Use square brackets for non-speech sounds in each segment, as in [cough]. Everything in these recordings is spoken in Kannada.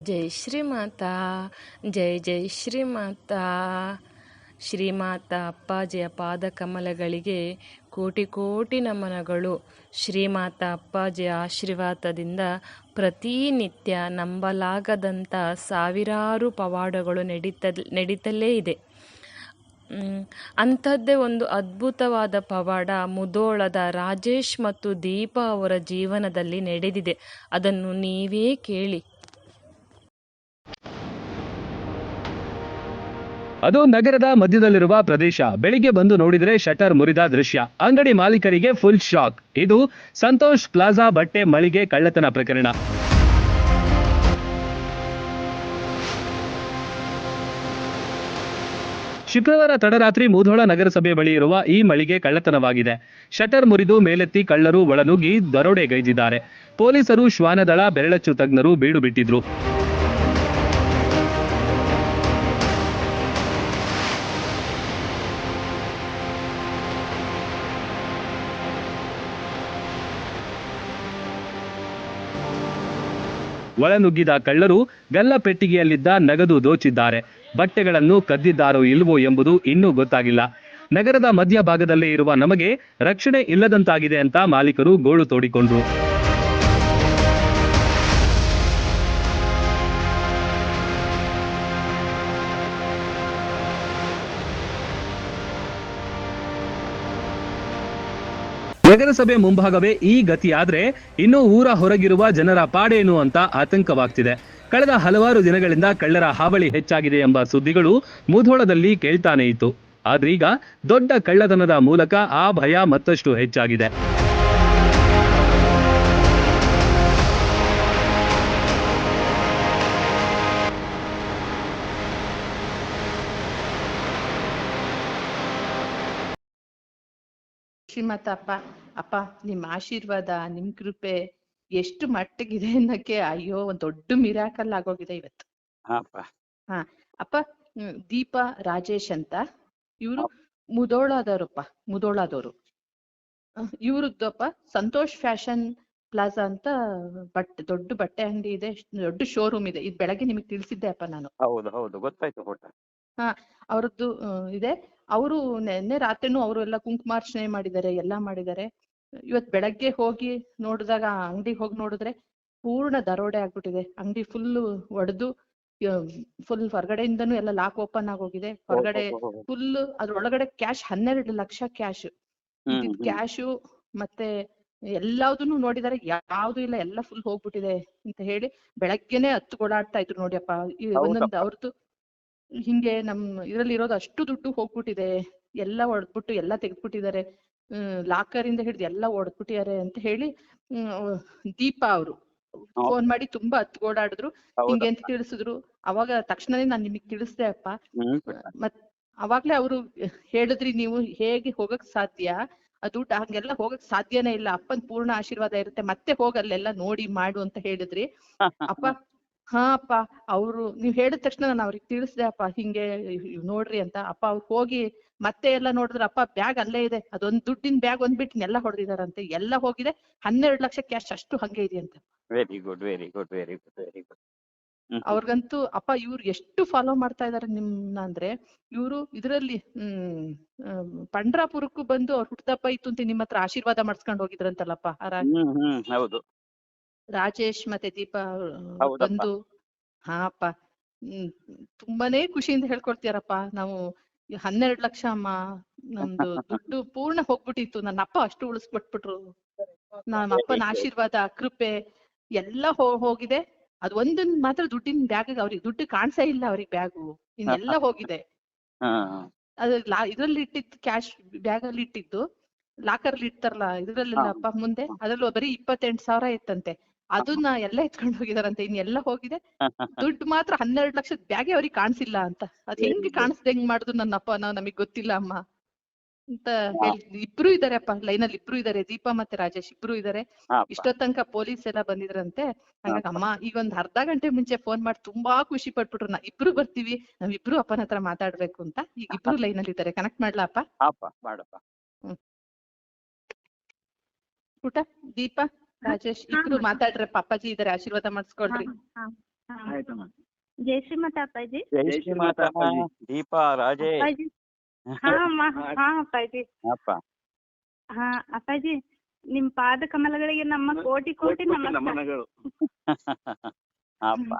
ಜೈ ಶ್ರೀಮಾತಾ, ಜೈ ಜೈ ಶ್ರೀಮಾತಾ. ಶ್ರೀಮಾತ ಅಪ್ಪಾಜಿಯ ಪಾದಕಮಲಗಳಿಗೆ ಕೋಟಿ ಕೋಟಿ ನಮನಗಳು. ಶ್ರೀಮಾತ ಅಪ್ಪಾಜಿಯ ಆಶೀರ್ವಾದದಿಂದ ಪ್ರತಿನಿತ್ಯ ನಂಬಲಾಗದಂಥ ಸಾವಿರಾರು ಪವಾಡಗಳು ನಡೀತ ನಡೀತಲೇ ಇದೆ. ಅಂಥದ್ದೇ ಒಂದು ಅದ್ಭುತವಾದ ಪವಾಡ ಮುದೋಳದ ರಾಜೇಶ್ ಮತ್ತು ದೀಪಾ ಅವರ ಜೀವನದಲ್ಲಿ ನಡೆದಿದೆ. ಅದನ್ನು ನೀವೇ ಕೇಳಿ. ಅದು ನಗರದ ಮಧ್ಯದಲ್ಲಿರುವ ಪ್ರದೇಶ. ಬೆಳಿಗ್ಗೆ ಬಂದು ನೋಡಿದರೆ ಶಟರ್ ಮುರಿದ ದೃಶ್ಯ. ಅಂಗಡಿ ಮಾಲೀಕರಿಗೆ ಫುಲ್ ಶಾಕ್ ಇದು ಸಂತೋಷ್ ಪ್ಲಾಜಾ ಬಟ್ಟೆ ಮಳಿಗೆ ಕಳ್ಳತನ ಪ್ರಕರಣ. ಶುಕ್ರವಾರ ತಡರಾತ್ರಿ ಮೂಧೋಳ ನಗರಸಭೆ ಬಳಿ ಇರುವ ಈ ಮಳಿಗೆ ಕಳ್ಳತನವಾಗಿದೆ. ಶಟರ್ ಮುರಿದು ಮೇಲೆತ್ತಿ ಕಳ್ಳರು ಒಳನುಗ್ಗಿ ದರೋಡೆಗೈದಿದ್ದಾರೆ ಪೊಲೀಸರು ಶ್ವಾನದಳ ಬೆರಳಚ್ಚು ತಜ್ಞರು ಬೀಡು ಬಿಟ್ಟಿದ್ರು ಒಳನುಗ್ಗಿದ ಕಳ್ಳರು ಗಲ್ಲ ಪೆಟ್ಟಿಗೆಯಲ್ಲಿದ್ದ ನಗದು ದೋಚಿದ್ದಾರೆ. ಬಟ್ಟೆಗಳನ್ನು ಕದ್ದಿದ್ದಾರೋ ಇಲ್ವೋ ಎಂಬುದು ಇನ್ನೂ ಗೊತ್ತಾಗಿಲ್ಲ. ನಗರದ ಮಧ್ಯಭಾಗದಲ್ಲೇ ಇರುವ ನಮಗೆ ರಕ್ಷಣೆ ಇಲ್ಲದಂತಾಗಿದೆ ಅಂತ ಮಾಲೀಕರು ಗೋಳು ತೋಡಿಕೊಂಡ್ರು. ನಗರಸಭೆ ಮುಂಭಾಗವೇ ಈ ಗತಿಯಾದ್ರೆ ಇನ್ನು ಊರ ಹೊರಗಿರುವ ಜನರ ಪಾಡೇನು ಅಂತ ಆತಂಕವಾಗ್ತಿದೆ. ಕಳೆದ ಹಲವಾರು ದಿನಗಳಿಂದ ಕಳ್ಳರ ಹಾವಳಿ ಹೆಚ್ಚಾಗಿದೆ ಎಂಬ ಸುದ್ದಿಗಳು ಮುಧೋಳದಲ್ಲಿ ಕೇಳ್ತಾನೆ ಇತ್ತು. ಆದ್ರೀಗ ದೊಡ್ಡ ಕಳ್ಳತನದ ಮೂಲಕ ಆ ಭಯ ಮತ್ತಷ್ಟು ಹೆಚ್ಚಾಗಿದೆ. ಶ್ರೀಮಂತ ಅಪ್ಪ ನಿಮ್ ಆಶೀರ್ವಾದ ನಿಮ್ ಕೃಪೆ ಎಷ್ಟು ಮಟ್ಟಿಗಿದೆ ಅನ್ನಕ್ಕೆ ಅಯ್ಯೋ ಒಂದ್ ದೊಡ್ಡ ಮಿರಾಕಲ್ ಆಗೋಗಿದೆ ಇವತ್ತು. ಹಾ ಅಪ್ಪ ದೀಪ ರಾಜೇಶ್ ಅಂತ ಇವರು ಮುದೋಳದವ್ರಪ್ಪ ಮುದೋಳದವರು ಇವ್ರದ್ದಪ್ಪ ಸಂತೋಷ್ ಫ್ಯಾಷನ್ ಪ್ಲಾಜಾ ಅಂತ ಬಟ್ಟೆ ದೊಡ್ಡ ಬಟ್ಟೆ ಅಂಗಡಿ ಇದೆ ದೊಡ್ಡ ಶೋರೂಮ್ ಇದೆ. ಇದು ಬೆಳಗ್ಗೆ ನಿಮಗೆ ತಿಳಿಸಿದ್ದೆ ಅಪ್ಪ ನಾನು. ಹೌದು ಹೌದು ಗೊತ್ತಾಯ್ತು ಹಾ ಅವ್ರದ್ದು ಇದೆ. ಅವರು ನೆನ್ನೆ ರಾತ್ರಿನೂ ಅವರು ಎಲ್ಲ ಕುಂಕುಮಾರ್ಚನೆ ಮಾಡಿದ್ದಾರೆ ಎಲ್ಲ ಮಾಡಿದ್ದಾರೆ. ಇವತ್ ಬೆಳಗ್ಗೆ ಹೋಗಿ ನೋಡಿದಾಗ ಅಂಗಡಿ ಹೋಗಿ ನೋಡಿದ್ರೆ ಪೂರ್ಣ ದರೋಡೆ ಆಗ್ಬಿಟ್ಟಿದೆ. ಅಂಗಡಿ ಫುಲ್ ಒಡೆದು ಫುಲ್ ಹೊರಗಡೆಯಿಂದನೂ ಎಲ್ಲ ಲಾಕ್ ಓಪನ್ ಆಗೋಗಿದೆ. ಹೊರಗಡೆ ಫುಲ್ ಅದ್ರೊಳಗಡೆ ಕ್ಯಾಶ್ ಹನ್ನೆರಡು ಲಕ್ಷ ಕ್ಯಾಶ್ ಕ್ಯಾಶು ಮತ್ತೆ ಎಲ್ಲಾವ್ದನ್ನು ನೋಡಿದಾರೆ ಯಾವ್ದು ಇಲ್ಲ ಎಲ್ಲ ಫುಲ್ ಹೋಗ್ಬಿಟ್ಟಿದೆ ಅಂತ ಹೇಳಿ ಬೆಳಗ್ಗೆನೆ ಹತ್ತು ಓಡಾಡ್ತಾ ಇದ್ರು ನೋಡಿಯಪ್ಪ. ಒಂದೊಂದು. ಅವ್ರದ್ದು ಹಿಂಗೆ ನಮ್ ಇದ್ರಲ್ಲಿ ಇರೋದು ಅಷ್ಟು ದುಡ್ಡು ಹೋಗ್ಬಿಟ್ಟಿದೆ ಎಲ್ಲ ಒಡೆದ್ಬಿಟ್ಟು ಎಲ್ಲ ತೆಗೆದ್ಬಿಟ್ಟಿದ್ದಾರೆ. ಲಾಕರ್ ಇಂದ ಹಿಡಿದು ಎಲ್ಲ ಒಡೆದ್ಬಿಟ್ಟಿದ್ದಾರೆ ಅಂತ ಹೇಳಿ ದೀಪಾ ಅವರು ಫೋನ್ ಮಾಡಿ ತುಂಬಾ ಹತ್ತು ಓಡಾಡಿದ್ರು ಹಿಂಗೆ ಅಂತ ತಿಳಿಸಿದ್ರು? ಅವಾಗ ತಕ್ಷಣನೇ ನಾನ್ ನಿಮಗ್ ತಿಳಿಸ್ದೆ ಅಪ್ಪ. ಮತ್ ಅವಾಗ್ಲೇ ಅವರು ಹೇಳಿದ್ರಿ ನೀವು ಹೇಗೆ ಹೋಗಕ್ ಸಾಧ್ಯ? ಆ ದುಡ್ಡು ಹಂಗೆಲ್ಲ ಹೋಗಕ್ ಸಾಧ್ಯನೇ ಇಲ್ಲ. ಅಪ್ಪನ್ ಪೂರ್ಣ ಆಶೀರ್ವಾದ ಇರುತ್ತೆ. ಮತ್ತೆ ಹೋಗಲ್ಲೆಲ್ಲ ನೋಡಿ ಮಾಡು ಅಂತ ಹೇಳಿದ್ರಿ. ಅಪ್ಪ ಹಾ ಅಪ್ಪ ಅವ್ರು ನೀವ್ ಹೇಳಿದ ತಕ್ಷಣ ನಾನು ಅವ್ರಿಗೆ ತಿಳಿಸ್ದೆ ಅಪ್ಪ ಹಿಂಗೆ ನೋಡ್ರಿ ಅಂತ. ಅಪ್ಪ ಅವ್ರು ಹೋಗಿ ಮತ್ತೆ ಎಲ್ಲ ನೋಡಿದ್ರೆ ಅಪ್ಪ ಬ್ಯಾಗ್ ಅಲ್ಲೇ ಇದೆ ಅದೊಂದ್ ದುಡ್ಡಿನ ಬ್ಯಾಗ್ ಒಂದ್ಬಿಟ್ಟು ಎಲ್ಲ ಹೊಡೆದಿದಾರಂತೆ. ಎಲ್ಲ ಹೋಗಿದೆ ಹನ್ನೆರಡು ಲಕ್ಷ ಕ್ಯಾಶ್ ಅಷ್ಟು ಹಂಗೆ ಇದೆಯಂತೆ very good very good very good very good ಅವ್ರಿಗಂತೂ ಅಪ್ಪ ಇವ್ರು ಎಷ್ಟು ಫಾಲೋ ಮಾಡ್ತಾ ಇದಾರೆ ನಿಮ್ನ ಅಂದ್ರೆ ಇವ್ರು ಇದ್ರಲ್ಲಿ ಹ್ಮ್ ಪಂಡ್ರಾಪುರಕ್ಕೂ ಬಂದು ಅವ್ರ ಹುಟ್ಟದಪ್ಪ ಇತ್ತು ಅಂತ ನಿಮ್ಮ ಹತ್ರ ಆಶೀರ್ವಾದ ಮಾಡಿಸ್ಕೊಂಡು ಹೋಗಿದ್ರಂತಲ್ಲಪ್ಪ ಹೌದು. ರಾಜೇಶ್ ಮತ್ತೆ ದೀಪ ಬಂದು ಹಾ ಅಪ್ಪ ತುಂಬಾನೇ ಖುಷಿಯಿಂದ ಹೇಳ್ಕೊಡ್ತೀರಪ್ಪ ನಾವು ಹನ್ನೆರಡು ಲಕ್ಷ ಅಮ್ಮ ನಮ್ದು [laughs] ದುಡ್ಡು ಪೂರ್ಣ ಹೋಗ್ಬಿಟ್ಟಿತ್ತು. ನನ್ನ ಅಪ್ಪ ಅಷ್ಟು ಉಳಿಸ್ಬಿಟ್ಬಿಟ್ರು. ನಮ್ಮ ಅಪ್ಪನ ಆಶೀರ್ವಾದ ಕೃಪೆ ಎಲ್ಲ ಹೋಗಿದೆ. ಅದ್ ಒಂದನ್ ಮಾತ್ರ ದುಡ್ಡಿನ ಬ್ಯಾಗ್ ಅವ್ರಿಗೆ ದುಡ್ಡು ಕಾಣ್ಸೇ ಇಲ್ಲ ಅವ್ರಿಗೆ ಬ್ಯಾಗು. ಇನ್ನೆಲ್ಲ [laughs] ಹೋಗಿದೆ. ಅದು ಇದ್ರಲ್ಲಿ ಇಟ್ಟಿದ್ದು ಕ್ಯಾಶ್ ಬ್ಯಾಗ್ ಅಲ್ಲಿ ಇಟ್ಟಿದ್ದು. ಲಾಕರ್ ಅಲ್ಲಿ ಇಡ್ತಾರಲ್ಲ ಇದ್ರಲ್ಲಿ ಅಪ್ಪ ಮುಂದೆ. ಅದ್ರಲ್ಲಿ ಬರೀ ಇಪ್ಪತ್ತೆಂಟು ಸಾವಿರ ಇತ್ತಂತೆ. ಅದನ್ನ ಎಲ್ಲ ಎತ್ಕೊಂಡು ಹೋಗಿದಾರಂತೆ ಎಲ್ಲ ಹೋಗಿದೆ. [laughs] ದುಡ್ಡು ಮಾತ್ರ ಹನ್ನೆರಡು ಲಕ್ಷದ ಬ್ಯಾಗೆ ಅವ್ರಿಗೆ ಕಾಣಿಸಿಲ್ಲ ಅಂತ. ಅದ್ ಹೆಂಗ್ ಕಾಣಿಸ್ದೆ ಹೆಂಗ್ ಮಾಡುದು ನನ್ನ ಅಪ್ಪ ನಾವು ನಮಗ್ ಗೊತ್ತಿಲ್ಲ ಅಮ್ಮ. ಅಂತ ಹೇಳಿ ಇಬ್ರು ಇದಾರೆ ಅಪ್ಪ ಲೈನ್ ಅಲ್ಲಿ ಇಬ್ರು ಇದಾರೆ ದೀಪಾ ಮತ್ತೆ ರಾಜೇಶ್ ಇಬ್ರು ಇದಾರೆ. ಇಷ್ಟೊತ್ತನಕ ಇಷ್ಟೊತ್ ತನಕ ಪೊಲೀಸ್ ಎಲ್ಲ ಬಂದಿದ್ರಂತೆ. ಹಾಗಾಗಿ ಅಮ್ಮ ಈಗ ಒಂದ್ ಅರ್ಧ ಗಂಟೆ ಮುಂಚೆ ಫೋನ್ ಮಾಡಿ ತುಂಬಾ ಖುಷಿ ಪಟ್ಬಿಟ್ರು. ನಾ ಇಬ್ರು ಬರ್ತೀವಿ ನಾವ್ ಇಬ್ರು ಅಪ್ಪನ ಹತ್ರ ಮಾತಾಡ್ಬೇಕು ಅಂತ. ಈಗ ಇಬ್ರು ಲೈನ್ ಅಲ್ಲಿ ಇದಾರೆ ಕನೆಕ್ಟ್ ಮಾಡ್ಲಾ ಅಪ್ಪ? ಮಾಡಪ್ಪ ಊಟ ದೀಪಾ? ರಾಜೇಶ್ ಇಬ್ರು ಮಾತಾಡ್ರೆ ಪಾಪಾಜಿ ಇದಾರೆ ಆಶೀರ್ವಾದ ಮಾಡಿಸ್ಕೊಳ್ರಿ. ಹಾ. ಆಯ್ತಮ್ಮ ಜೈ ಶ್ರೀಮಠ ಅಪ್ಪಾಜಿ. ಜೈ ಜೈ ಶ್ರೀ ಮಾತಾ ಅಪ್ಪಾಜಿ. ದೀಪಾ ರಾಜೇ ಅಪ್ಪಾಜಿ. ಹಾ ಅಮ್ಮ ಹಾ ಅಪ್ಪಾಜಿ. ಅಪ್ಪ. ಹಾ ಅಪ್ಪಾಜಿ ನಿಮ್ ಪಾದ ಕಮಲಗಳಿಗೆ ನಮ್ಮ ಕೋಟಿ ಕೋಟಿ ನಮಸ್ಕಾರ. ನಮನಗಳು. ಅಪ್ಪ.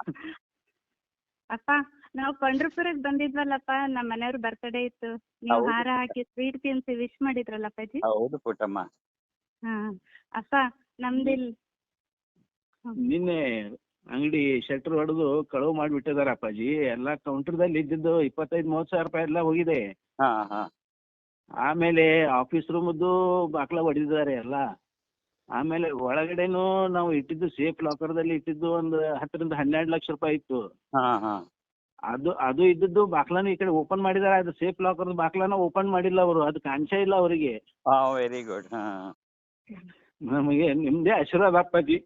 ಅಪ್ಪ ನಾವು ಪಂಡ್ರಪುರಕ್ ಬಂದಿದ್ವಲ್ಲಪ್ಪ ನಮ್ಮ ಮನೆಯವ್ರ ಬರ್ತಡೇ ಇತ್ತು. ನೀವು ಹಾರ ಹಾಕಿ ಸ್ವೀಟ್ ತಿನ್ಸಿ ವಿಶ್ ಮಾಡಿದ್ರಲ್ಲ ಅಪ್ಪಾಜಿ? ಹೌದು ಪುಟ್ಟಮ್ಮ. ಹಾ ಅಪ್ಪ ನಮ್ದಿಲ್ ನಿನ್ನೆ ಅಂಗಡಿ ಶಟರ್ ಹೊಡೆದು ಕಳುವು ಮಾಡಿಬಿಟ್ಟಿದಾರ ಅಪ್ಪಾಜಿ. ಎಲ್ಲ ಕೌಂಟರ್ದಲ್ಲಿ ಇದ್ದಿದ್ದು ಇಪ್ಪತ್ತೈದು ಮೂವತ್ತು ಸಾವಿರ ರೂಪಾಯಿ ಎಲ್ಲ ಹೋಗಿದೆ. ಹಾ ಹಾ. ಆಮೇಲೆ ಆಫೀಸ್ ರೂಮದ್ದು ಬಾಕ್ಲ ಹೊಡೆದಿದ್ದಾರೆ ಎಲ್ಲ. ಆಮೇಲೆ ಒಳಗಡೆನೂ ನಾವು ಇಟ್ಟಿದ್ದು ಸೇಫ್ ಲಾಕರ್ ದಲ್ಲಿ ಇಟ್ಟಿದ್ದು ಒಂದು ಹತ್ತರಿಂದ ಹನ್ನೆರಡು ಲಕ್ಷ ರೂಪಾಯಿ ಇತ್ತು. ಹಾ ಹಾ. ಅದು ಅದು ಇದ್ದಿದ್ದು ಬಾಕ್ಲಾನ ಈ ಕಡೆ ಓಪನ್ ಮಾಡಿದಾರೆ ಅದು ಸೇಫ್ ಲಾಕರ್ ಬಾಕ್ಲಾನ ಓಪನ್ ಮಾಡಿಲ್ಲ ಅವರು. ಅದು ಕಾಣಿಸೇ ಇಲ್ಲ ಅವರಿಗೆ. ವೆರಿ ಗುಡ್ ಹಾ. ನಮಗೆ ನಿಮ್ದೇ ಆಶೀರ್ವಾದ ಅಪ್ಪಾಜಿ.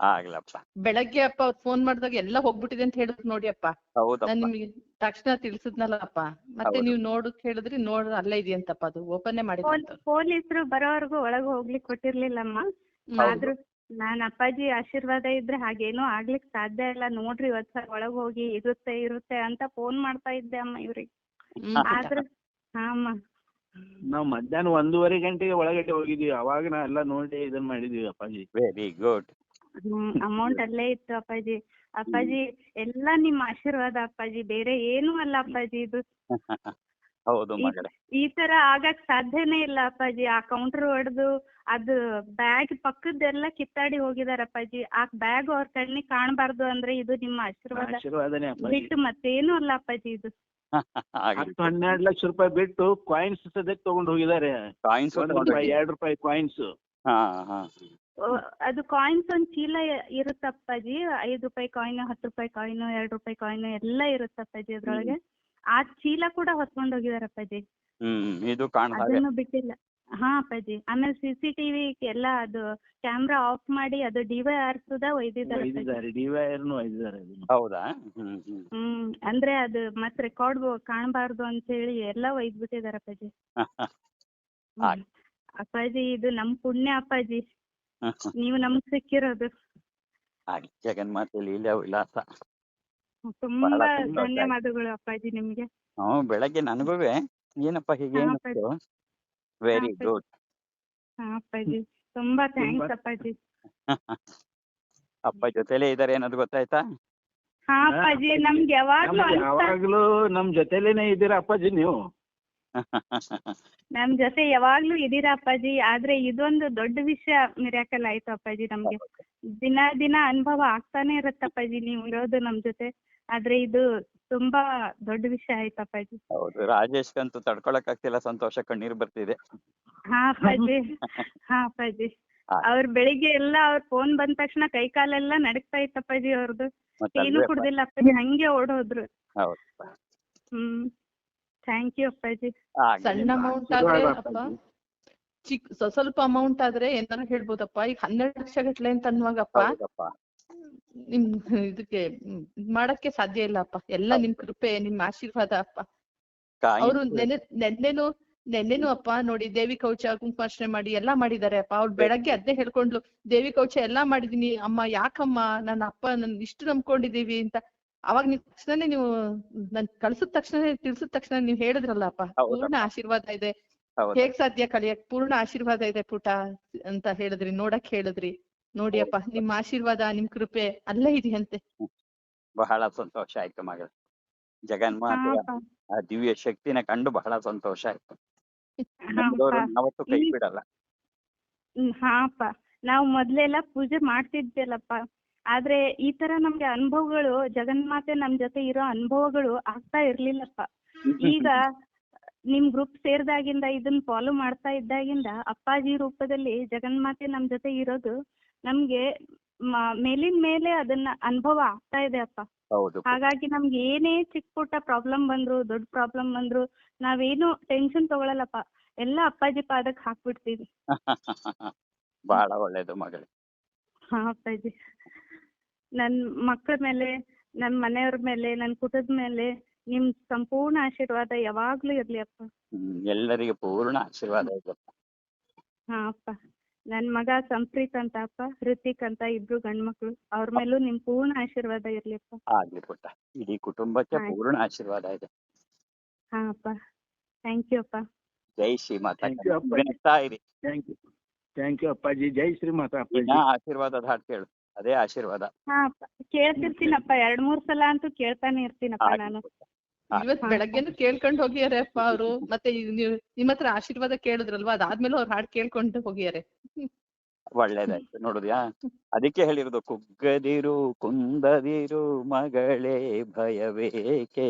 ಆಗ್ಲಪ್ಪ. ಬೆಳಗ್ಗೆ ಅಪ್ಪ ಅವ್ರು ಫೋನ್ ಮಾಡಿದಾಗ ಎಲ್ಲ ಹೋಗ್ಬಿಟ್ಟಿದೆ ಅಂತ ಹೇಳಿದ್ರು ನೋಡಿ ಅಪ್ಪ. ನಾನ್ ಹೌದಪ್ಪ ನಿಮ್ಗೆ ತಕ್ಷಣ ತಿಳಿಸಿದ್ನಲ್ಲ ಅಪ್ಪ ಮತ್ತೆ ಹೌದು. ನೀವು ನೋಡಕ್ ಹೇಳಿದ್ರಿ ನೋಡ್ ಅಲ್ಲೇ ಇದೆಯಂತಪ್ಪ ಅದು ಓಪನ್ ಮಾಡಿ ಪೊಲೀಸರು ಬರೋವರೆಗೂ ಒಳಗ್ ಹೋಗ್ಲಿಕ್ ಕೊಟ್ಟಿರ್ಲಿಲ್ಲಮ್ಮ. ಆದ್ರೂ ನಾನ್ ಅಪ್ಪಾಜಿ ಆಶೀರ್ವಾದ ಇದ್ರೆ ಹಾಗೇನೂ ಆಗ್ಲಿಕ್ ಸಾಧ್ಯ ಇಲ್ಲ. ನೋಡ್ರಿ ಇವತ್ ಸರ್ ಒಳಗ್ ಹೋಗಿ ಇರುತ್ತೆ ಇರುತ್ತೆ ಅಂತ ಫೋನ್ ಮಾಡ್ತಾ ಇದ್ದೆ ಅಮ್ಮ ಇವ್ರಿಗೆ. ಆದ್ರ ಹಾ ಅಮ್ಮ. ನಾವು ಮಧ್ಯಾಹ್ನ ಒಂದೂವರೆ ಗಂಟೆಗೆ ಒಳಗಡೆ ಹೋಗಿದೀವಿ. ಅವಾಗ ನಾ ಎಲ್ಲ ನೋಡಿ ಇದನ್ನ ಮಾಡಿದೀವಿ ಅಪ್ಪಾಜಿ. ವೆರಿ ಗುಡ್ ಹ್ಮ್ ಅಮೌಂಟ್ ಅಲ್ಲೇ ಇತ್ತು ಅಪ್ಪಾಜಿ. ಅಪ್ಪಾಜಿ ಎಲ್ಲ ನಿಮ್ಮ ಆಶೀರ್ವಾದ ಅಪ್ಪಾಜಿ. ಬೇರೆ ಏನೂ ಅಲ್ಲ ಅಪ್ಪಾಜಿ ಇದು. [laughs] ಹೌದು ಈ- ಮಗಳೇ. ಈ ತರ ಆಗಕ್ ಸಾಧ್ಯನೇ ಇಲ್ಲ ಅಪ್ಪಾಜಿ. ಆ ಕೌಂಟರ್ ಹೊಡೆದು ಅದು ಬ್ಯಾಗ್ ಪಕ್ಕದ್ದೆಲ್ಲ ಕಿತ್ತಾಡಿ ಹೋಗಿದಾರೆ ಅಪ್ಪಾಜಿ. ಆ ಬ್ಯಾಗ್ ಅವ್ರ ಕಣ್ಣಿಗೆ ಕಾಣಬಾರ್ದು ಅಂದ್ರೆ ಇದು ನಿಮ್ಮ ಆಶೀರ್ವಾದ. ಆಶೀರ್ವಾದನೇ ಅಪ್ಪಾಜಿ. ಬಿಟ್ಟು ಮತ್ತೇನು ಅಲ್ಲ ಅಪ್ಪಾಜಿ ಇದು. ಹತ್ತು ಹನ್ನೆರಡು ಲಕ್ಷ ರೂಪಾಯಿ ಬಿಟ್ಟು ಕಾಯಿನ್ಸ್ ಸದ್ಯಕ್ಕೆ ತಗೊಂಡು ಹೋಗಿದ್ದಾರೆ. ಕಾಯಿನ್ಸ್ ರೂಪಾಯಿ ಎರಡು ರೂಪಾಯಿ ಕಾಯಿನ್ಸ್ ಅದು ಕಾಯಿನ್ಸ್ ಒಂದ್ ಚೀಲ ಇರುತ್ತಪ್ಪಾಜಿ ಐದು ರೂಪಾಯಿ ಕಾಯಿನ್ ಹತ್ತು ರೂಪಾಯಿ ಕಾಯಿನ್ ಎರಡು ರೂಪಾಯಿ ಕಾಯಿನ್ ಎಲ್ಲ ಇರುತ್ತಪ್ಪಾಜಿ ಅದ್ರೊಳಗೆ. ಆ ಚೀಲ ಕೂಡ ಹೊತ್ಕೊಂಡು ಹೋಗಿದಾರಪ್ಪಾಜಿ ಹ್ಮ್ ಇದು ಕಾಣ್ತಾ ಇದೆ ಅದನ್ನು ಬಿಟ್ಟಿಲ್ಲ. ಹಾ ಅಪ್ಪಾಜಿ. ಆಮೇಲೆ CCTV ಸಿ ಎಲ್ಲ ಅದು camera ಆಫ್ ಮಾಡಿ ಅದು ಡಿವೈ ಆರ್ಸುದ ಒಯ್ದಿದ್ದಾರೆ ಅಪ್ಪಾಜಿ. ಒಯ್ದಿದ್ದಾರೆ ಡಿವೈರ್ನು ಒಯ್ದಿದ್ದಾರೆ ಅದನ್ನು. ಹೌದಾ? ಹ್ಮ್ ಹ್ಮ್. ಹ್ಮ್ ಅಂದ್ರೆ ಅದು ಮತ್ ರೆಕಾರ್ಡ್ ಕಾಣಬಾರ್ದು ಅಂತ ಹೇಳಿ ಎಲ್ಲ ಒಯ್ದ್ಬಿಟ್ಟಿದಾರೆ ಅಪ್ಪಾಜಿ. ಹ್ಮ್. ಅಪ್ಪಾಜಿ ಇದು ನಮ್ ಪುಣ್ಯ ಅಪ್ಪಾಜಿ. ನೀವು ನಮ್ಗ್ ಸಿಕ್ಕಿರೋದು. ಆಗ್ಲಿ ಜಗನ್ಮಾತೆ ಲೀಲಾ ವಿಲಾಸ ತುಂಬಾ ಸಂತೋಷ ಧನ್ಯವಾದಗಳು ಅಪ್ಪಾಜಿ ನಿಮ್ಗೆ. ಹ್ಮ್ ಬೆಳಗ್ಗೆ ನನಗೂ ಏನಪ್ಪ ಹೀಗೆ ಹಾ, ವೆರಿ ಅಪ್ಪಾಜಿ. ಗುಡ್ ಅಪ್ಪಾಜಿ ತುಂಬಾ ಥ್ಯಾಂಕ್ಸ್ ಅಪ್ಪಾಜಿ. ಅಪ್ಪ ಜೊತೆಲೇ ಇದಾರೆ ಅನ್ನೋದು ಗೊತ್ತಾಯ್ತಾ? ಹಾ ಅಪ್ಪಾಜಿ ನಮ್ಗೆ ಯಾವಾಗ್ಲೂ ಅನ್ಸ್ತಾ ಯಾವಾಗ್ಲೂ ನಮ್ ಜೊತೆಲೇನೆ ಇದ್ದೀರಾ ಅಪ್ಪಾಜಿ ನೀವು? ನಮ್ ಜೊತೆ ಯಾವಾಗ್ಲೂ ಇದೀರಾ ಅಪ್ಪಾಜಿ ಆದ್ರೆ ಇದೊಂದು ದೊಡ್ಡ ವಿಷಯ ಮಿರಾಕಲ್ ಆಯ್ತು ಅಪ್ಪಾಜಿ ನಮ್ಗೆ. ದಿನ ದಿನ ಅನುಭವ ಆಗ್ತಾನೆ ಇರತ್ತಪ್ಪಾಜಿ ನೀವು ಇರೋದು ನಮ್ ಜೊತೆ. ಆದ್ರೆ ಇದು ತುಂಬಾ ದೊಡ್ಡ ವಿಷಯ ಆಯ್ತು ಅಪ್ಪಾಜಿ ಹೌದು ರಾಜೇಶ್ ಅಂತೂ ತಡ್ಕೊಳಕ್ ಆಗ್ತಿಲ್ಲ ಸಂತೋಷ ಕಣ್ಣೀರ್ ಬರ್ತಿದೆ. ಹಾ ಅಪ್ಪಾಜಿ ಹಾ ಅಪ್ಪಾಜಿ. ಅವ್ರ ಬೆಳಿಗ್ಗೆ ಎಲ್ಲ ಅವ್ರ ಫೋನ್ ಬಂದ ತಕ್ಷಣ ಕೈ ಕಾಲೆಲ್ಲ ನಡಕ್ತಾ ಇತ್ತು ಅಪ್ಪಾಜಿ ಅವ್ರದ್ದು ಏನು ಕುಡ್ದಿಲ್ಲ ಅಪ್ಪಾಜಿ ಹಂಗೆ ಓಡೋದ್ರು. ಹೌದು ಹ್ಮ್. ಥ್ಯಾಂಕ್ ಯು ಅಪ್ಪಾಜಿ ಸಣ್ಣ ಅಮೌಂಟ್ ಆದ್ರೆ ಆಶೀರ್ವಾದ ಅಪ್ಪ ಅಪ್ಪಾಜಿ. ಚಿಕ್ ಸ್ವಲ್ಪ ಅಮೌಂಟ್ ಆದ್ರೆ ಏನಾರ ಹೇಳ್ಬೋದಪ್ಪ? ಈಗ ಹನ್ನೆರಡು ಲಕ್ಷ ಗಟ್ಲೆ ಅಂತ ಅನ್ನುವಾಗಪ್ಪ? ನಿಮ್ ಇದಕ್ಕೆ ಮಾಡಕ್ಕೆ ಸಾಧ್ಯ ಇಲ್ಲ ಅಪ್ಪ. ಎಲ್ಲ ನಿಮ್ ಕೃಪೆ ನಿಮ್ ಆಶೀರ್ವಾದ ಅಪ್ಪ. ಅವರು ನೆನ್ನೆ ನೆನೆ ನೆನ್ನೆನು ನೆನ್ನೆನು ಅಪ್ಪ ನೋಡಿ ದೇವಿ ಕೌಚ ಕುಂಕುಮಾರ್ಚನೆ ಮಾಡಿ ಎಲ್ಲಾ ಮಾಡಿದಾರೆ ಅಪ್ಪ. ಅವ್ರು ಬೆಳಗ್ಗೆ ಅದ್ನೇ ಹೇಳ್ಕೊಂಡ್ಲು ದೇವಿ ಕೌಚ ಎಲ್ಲಾ ಮಾಡಿದೀನಿ ಅಮ್ಮ ಯಾಕಮ್ಮ ನನ್ನ ಅಪ್ಪ ನನ್ ಇಷ್ಟು ನಂಬ್ಕೊಂಡಿದೀವಿ ಅಂತ. ಅವಾಗ ನೀವ್ ತಕ್ಷಣನೇ ನೀವು ನನ್ ಕಳ್ಸಿದ ತಕ್ಷಣ ತಿಳ್ಸಿದ ತಕ್ಷಣ ನೀವ್ ಹೇಳಿದ್ರಲ್ಲ ಅಪ್ಪ. ಪೂರ್ಣ ಆಶೀರ್ವಾದ ಇದೆ. ಹೇಗ್ ಸಾಧ್ಯ ಕಳಿಯಕ್ ಪೂರ್ಣ ಆಶೀರ್ವಾದ ಇದೆ ಪುಟ ಅಂತ ಹೇಳಿದ್ರಿ ನೋಡಕ್ ಹೇಳಿದ್ರಿ. ನೋಡಿ ನಿಮ್ಮ ನಿಮ್ ಆಶೀರ್ವಾದ ನಿಮ್ ಕೃಪೆ ಅಲ್ಲೇ ಇದೆಯಂತೆ. ಬಹಳ ಸಂತೋಷ ಆಯ್ತು ಮಗಳ. ಜಗನ್ ಜಗನ್ಮಾತೆಯ ಆ ದಿವ್ಯ ಶಕ್ತಿನ ಕಂಡು ಬಹಳ ಸಂತೋಷ ಆಯ್ತು. ಯಾವತ್ತೂ ಕೈ ಬಿಡಲ್ಲ. ಹ್ಮ್, ಹಾ ಅಪ್ಪ. ನಾವು ಮೊದ್ಲೆಲ್ಲ ಪೂಜೆ ಮಾಡ್ತಿದ್ದೆಲ್ಲಪ್ಪ. ಆದ್ರೆ ಈ ತರ ನಮ್ಗೆ ಅನುಭವಗಳು ಜಗನ್ಮಾತೆ ನಮ್ ಜೊತೆ ಇರೋ ಅನುಭವಗಳು ಆಗ್ತಾ ಇರ್ಲಿಲ್ಲಪ್ಪ. ಈಗ ನಿಮ್ ಗ್ರೂಪ್ ಸೇರಿದಾಗಿಂದ ಇದನ್ನ ಫಾಲೋ ಮಾಡ್ತಾ ಇದ್ದಾಗಿಂದ ಅಪ್ಪಾಜಿ ರೂಪದಲ್ಲಿ ಜಗನ್ಮಾತೆ ನಮ್ ಜೊತೆ ಇರೋದು ನಮ್ಗೆ ಮ- ಮೇಲಿನ ಮೇಲೆ ಅದನ್ನ ಅನುಭವ ಆಗ್ತಾ ಇದೆ ಅಪ್ಪ. ಹಾಗಾಗಿ ನಮ್ಗೆ ಏನೇ ಚಿಕ್ಕ ಪುಟ್ಟ ಪ್ರಾಬ್ಲಮ್ ಬಂದ್ರು ದೊಡ್ಡ ಪ್ರಾಬ್ಲಮ್ ಬಂದ್ರು ನಾವೇನು ಟೆನ್ಷನ್ ತಗೊಳಲ್ಲಪ್ಪ. ಎಲ್ಲ ಅಪ್ಪಾಜಿ ಪಾದಕ್ ಹಾಕ್ಬಿಡ್ತೀವಿ. [laughs] ಬಹಳ ಒಳ್ಳೇದು ಮಗಳೇ. ಹಾ ಅಪ್ಪಾಜಿ. ನನ್ ಮಕ್ಳ ಮೇಲೆ ನನ್ ಮನೆಯವ್ರ ಮೇಲೆ ನನ್ ಕುಟುಂಬದ ಮೇಲೆ ನಿಮ್ ಸಂಪೂರ್ಣ ಆಶೀರ್ವಾದ ಯಾವಾಗ್ಲೂ ಇರ್ಲಿ ಅಪ್ಪ. ಎಲ್ಲರಿಗೂ ಪೂರ್ಣ ಆಶೀರ್ವಾದ ಹಾ ಅಪ್ಪ. ನನ್ ಮಗ ಸಂಪ್ರೀತ್ ಅಂತ ಅಪ್ಪ ಹೃತಿಕ್ ಅಂತ ಇಬ್ರು ಗಂಡ್ಮಕ್ಳು. ಅವ್ರ ಮೇಲೂ ನಿಮ್ ಪೂರ್ಣ ಆಶೀರ್ವಾದ ಇರ್ಲಿಪ್ಪ. ಆಗ್ಲಿ ಪುಟ್ಟ ಇಡೀ ಕುಟುಂಬಕ್ಕೆ ಆಯ್ತು. ಪೂರ್ಣ ಆಶೀರ್ವಾದ ಇದೆ. ಹಾ ಅಪ್ಪ. ಥ್ಯಾಂಕ್ ಯು ಅಪ್ಪ. ಜೈ Thank you, ಅಪ್ಪ. ಬೆನಗ್ತಾ ಇರಿ. Thank you thank you Appaji. ಜೈ ಶ್ರೀಮಾತ ಇನ್ನ ಅಪ್ಪಾಜಿ ಆಶೀರ್ವಾದದ ಹಾಡು ಕೇಳು. ಅದೇ ಆಶೀರ್ವಾದ. ಹಾ ಅಪ್ಪ. ಕೇಳ್ತಿರ್ತೀನಪ್ಪ. ಎರಡ್ ಮೂರ್ ಸಲ ಅಂತೂ ಕೇಳ್ತಾನೆ ಇರ್ತೀನಪ್ಪ ಆಗ್ಲಿ ನಾನು. ಪುಟ್ಟ. ಇವತ್ ಬೆಳಗ್ಗೆನು ಕೇಳ್ಕೊಂಡು ಹೋಗಿಯಾರೆ ಅಪ್ಪ ಅವರು. ಮತ್ತೆ ನೀವು ನಿಮ್ ಹತ್ರ ಆಶೀರ್ವಾದ ಕೇಳಿದ್ರಲ್ವಾ? ಅದಾದ್ಮೇಲೆ ಅವ್ರ ಹಾಡ್ ಕೇಳ್ಕೊಂಡು ಹೋಗ್ಯಾರೆ. ಒಳ್ಳೇದಾಯ್ತು. ನೋಡುದ್ಯಾ? ಅದಕ್ಕೆ ಹೇಳಿರೋದು ಕುಗ್ಗದಿರು ಕುಂದದಿರು ಮಗಳೇ ಭಯವೇಕೆ?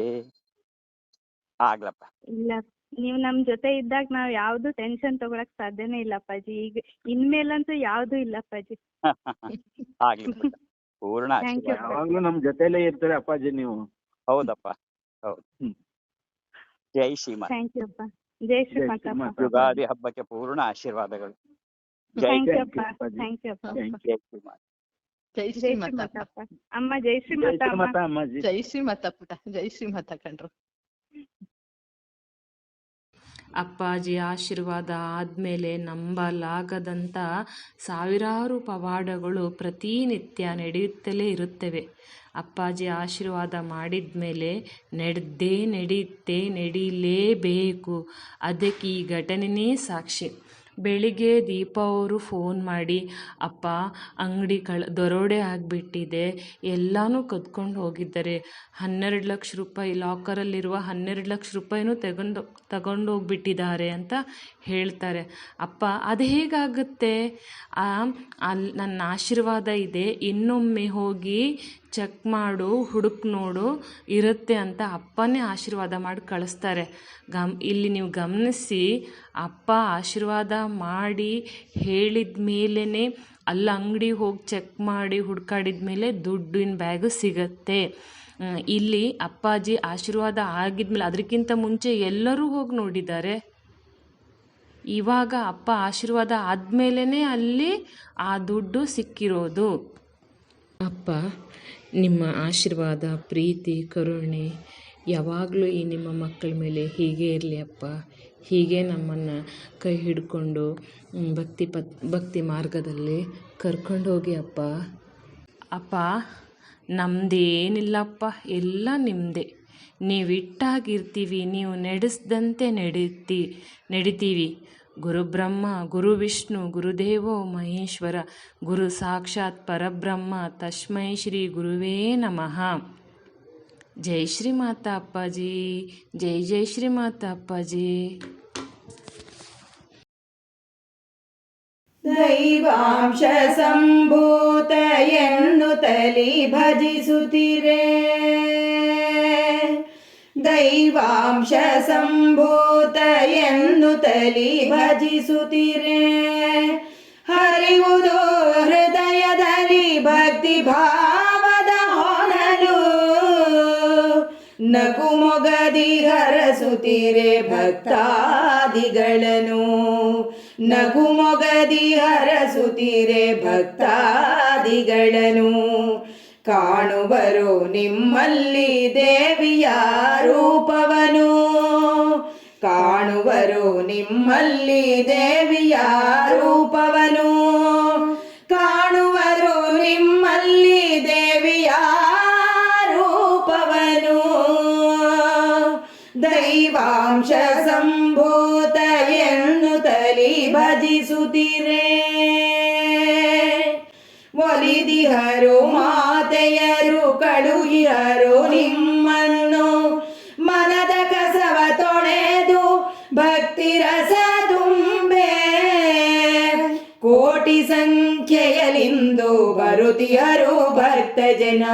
ಆಗ್ಲಪ್ಪ. ಇಲ್ಲ ನೀವ್ ನಮ್ ಜೊತೆ ಇದ್ದಾಗ ನಾವ್ ಯಾವ್ದು ಟೆನ್ಷನ್ ತಗೊಳಕ್ ಸಾಧ್ಯನೇ ಇಲ್ಲ ಅಪ್ಪಾಜಿ. ಈಗ ಇನ್ಮೇಲಂತೂ ಯಾವ್ದು ಇಲ್ಲ ಅಪ್ಪಾಜಿ. ಆಗ್ಲಿ. ಪೂರ್ಣ ಯಾವಾಗ್ಲೂ ನಮ್ ಜೊತೆಲೇ ಇರ್ತಾರೆ ಅಪ್ಪಾಜಿ ನೀವು? ಹೌದಪ್ಪ. ಹೌದು. ಜೈ ಶ್ರೀಮಾತ. ಥ್ಯಾಂಕ್ ಯು ಅಪ್ಪ. ಜೈ ಶ್ರೀಮಾತ ಅಪ್ಪ ಶ್ರೀಮಾತ. ಯುಗಾದಿ ಹಬ್ಬಕ್ಕೆ ಪೂರ್ಣ ಆಶೀರ್ವಾದಗಳು. ಜೈ ಥ್ಯಾಂಕ್ ಯು ಅಪ್ಪ. ಥ್ಯಾಂಕ್ ಯು ಅಪ್ಪ. ಜೈ ಶ್ರೀಮಾತ ಜೈ ಅಪ್ಪ ಅಮ್ಮ ಜೈ ಶ್ರೀಮಾತ. ಅಮ್ಮ ಶ್ರೀಮಾತ ಜೈ ಶ್ರೀಮತ ಪುಟ ಜೈ ಶ್ರೀಮತ ಕಣ್ರು. ಅಪ್ಪಾಜಿ ಆಶೀರ್ವಾದ ಆದಮೇಲೆ ನಂಬಲಾಗದಂತ ಸಾವಿರಾರು ಪವಾಡಗಳು ಪ್ರತಿನಿತ್ಯ ನಡೆಯುತ್ತಲೇ ಇರುತ್ತವೆ. ಅಪ್ಪಾಜಿ ಆಶೀರ್ವಾದ ಮಾಡಿದ ಮೇಲೆ ನಡೆದೇ ನಡೆಯುತ್ತೆ ನಡೀಲೇಬೇಕು. ಅದಕ್ಕೆ ಈ ಘಟನೆಯೇ ಸಾಕ್ಷಿ. ಬೆಳಿಗ್ಗೆ ದೀಪ ಅವರು ಫೋನ್ ಮಾಡಿ, ಅಪ್ಪ, ಅಂಗಡಿ ಕಳ, ದರೋಡೆ ಆಗಿಬಿಟ್ಟಿದೆ. ಎಲ್ಲನೂ ಕದ್ಕೊಂಡು ಹೋಗಿದ್ದಾರೆ. ಹನ್ನೆರಡು ಲಕ್ಷ ರೂಪಾಯಿ, ಲಾಕರಲ್ಲಿರುವ ಹನ್ನೆರಡು ಲಕ್ಷ ರೂಪಾಯಿನೂ ತಗೊಂಡು ತಗೊಂಡು ಹೋಗ್ಬಿಟ್ಟಿದ್ದಾರೆ ಅಂತ ಹೇಳ್ತಾರೆ. ಅಪ್ಪ, ಅದು ಹೇಗಾಗುತ್ತೆ? ಅಲ್ಲಿ ನನ್ನ ಆಶೀರ್ವಾದ ಇದೆ. ಇನ್ನೊಮ್ಮೆ ಹೋಗಿ ಚೆಕ್ ಮಾಡು, ಹುಡುಕ್ ನೋಡು, ಇರುತ್ತೆ ಅಂತ ಅಪ್ಪನೇ ಆಶೀರ್ವಾದ ಮಾಡಿ ಕಳಿಸ್ತಾರೆ. ಗಮ್, ಇಲ್ಲಿ ನೀವು ಗಮನಿಸಿ, ಅಪ್ಪ ಆಶೀರ್ವಾದ ಮಾಡಿ ಹೇಳಿದ ಮೇಲೇ ಅಲ್ಲಿ ಅಂಗಡಿ ಹೋಗಿ ಚೆಕ್ ಮಾಡಿ ಹುಡ್ಕಾಡಿದ ಮೇಲೆ ದುಡ್ಡಿನ ಬ್ಯಾಗು ಸಿಗತ್ತೆ. ಇಲ್ಲಿ ಅಪ್ಪಾಜಿ ಆಶೀರ್ವಾದ ಆಗಿದ್ಮೇಲೆ ಅದಕ್ಕಿಂತ ಮುಂಚೆ ಎಲ್ಲರೂ ಹೋಗಿ ನೋಡಿದ್ದಾರೆ. ಇವಾಗ ಅಪ್ಪ ಆಶೀರ್ವಾದ ಆದಮೇಲೇ ಅಲ್ಲಿ ಆ ದುಡ್ಡು ಸಿಕ್ಕಿರೋದು. ಅಪ್ಪ ನಿಮ್ಮ ಆಶೀರ್ವಾದ, ಪ್ರೀತಿ, ಕರುಣೆ ಯಾವಾಗಲೂ ಈ ನಿಮ್ಮ ಮಕ್ಕಳ ಮೇಲೆ ಹೀಗೆ ಇರಲಿ ಅಪ್ಪ. ಹೀಗೆ ನಮ್ಮನ್ನು ಕೈ ಹಿಡ್ಕೊಂಡು ಭಕ್ತಿ ಪತ್, ಭಕ್ತಿ ಮಾರ್ಗದಲ್ಲಿ ಕರ್ಕೊಂಡು ಹೋಗಿ ಅಪ್ಪ. ಅಪ್ಪ ನಮ್ಮದೇನಿಲ್ಲಪ್ಪ ಎಲ್ಲ ನಿಮ್ಮದೇ ನೀವು ಇಟ್ಟಾಗಿರ್ತೀವಿ ನೀವು ನಡೆಸ್ದಂತೆ ನಡೀತಿ, ನಡಿತೀವಿ. ಗುರುಬ್ರಹ್ಮ ಗುರು ವಿಷ್ಣು ಗುರುದೇವೋ ಮಹೇಶ್ವರ ಗುರು ಸಾಕ್ಷಾತ್ ಪರಬ್ರಹ್ಮ ತಸ್ಮೈ ಶ್ರೀ ಗುರುವೇ ನಮಃ ಜೈ ಶ್ರೀ ಮಾತಾ ಅಪ್ಪಾಜಿ ಜೈ ಜೈ ಶ್ರೀ ಮಾತಾ ಅಪ್ಪಾಜಿ ದೈವಾಂಶ ಸಂಭೂತ ಎನ್ನುತ್ತಲಿ ಭಜಿಸುತ್ತಿರೆ ದೈವಾಂಶ ಸಂಭೂತ ಎನ್ನುತ್ತಲಿ ಭಜಿಸುತ್ತಿರೆ. ಹರಿವುದು ಹೃದಯದಲ್ಲಿ ಭಕ್ತಿ ಭಾವದ ಹೊನಲು. ನಗು ಮೊಗದಿ ಹರಸುತ್ತಿರೆ ನಗು ಮೊಗದಿ ಹರಸುತ್ತಿರೆ ಭಕ್ತಾದಿಗಳನ್ನು. ಕಾಣುವರು ನಿಮ್ಮಲ್ಲಿ ದೇವಿಯ ರೂಪವನು ಕಾಣುವರು ನಿಮ್ಮಲ್ಲಿ ದೇವಿಯ ರೂಪವನು ಕಾಣುವರು ನಿಮ್ಮಲ್ಲಿ ದೇವಿಯ ರೂಪವನು ದೈವಾಂಶ ಸಂಭೂತ ತಲಿ ಭಜಿಸುತ್ತಿರೆ. ಒಲಿದಿಹರು ಮಾತೆಯರು ಕಳುಹಿಹರು ನಿಮ್ಮನ್ನು. ಮನದ ಕಸವ ತೊಳೆದು ಭಕ್ತಿ ರಸ ತುಂಬೆ. ಕೋಟಿ ಸಂಖ್ಯೆಯಲ್ಲಿಂದು ಬರುತಿಯರು ಭಕ್ತ ಜನ.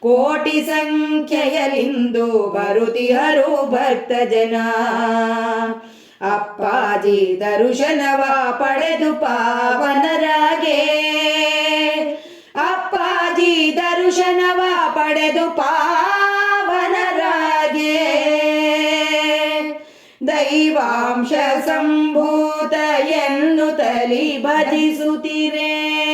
ಕೋಟಿ ಸಂಖ್ಯೆಯಲ್ಲಿಂದು ಬರುತಿಯರು ಭಕ್ತ ಜನ. ಅಪ್ಪಾಜಿ ದರುಶನವ ಪಡೆದು ಪಾವನರಾಗೆ. ಅಪ್ಪಾಜಿ ದರುಶನವ ಪಡೆದು ಪಾವನರಾಗೆ. ದೈವಾಂಶ ಸಂಭೂತ ತಲಿ ಭಜಿಸುತ್ತಿರೆ.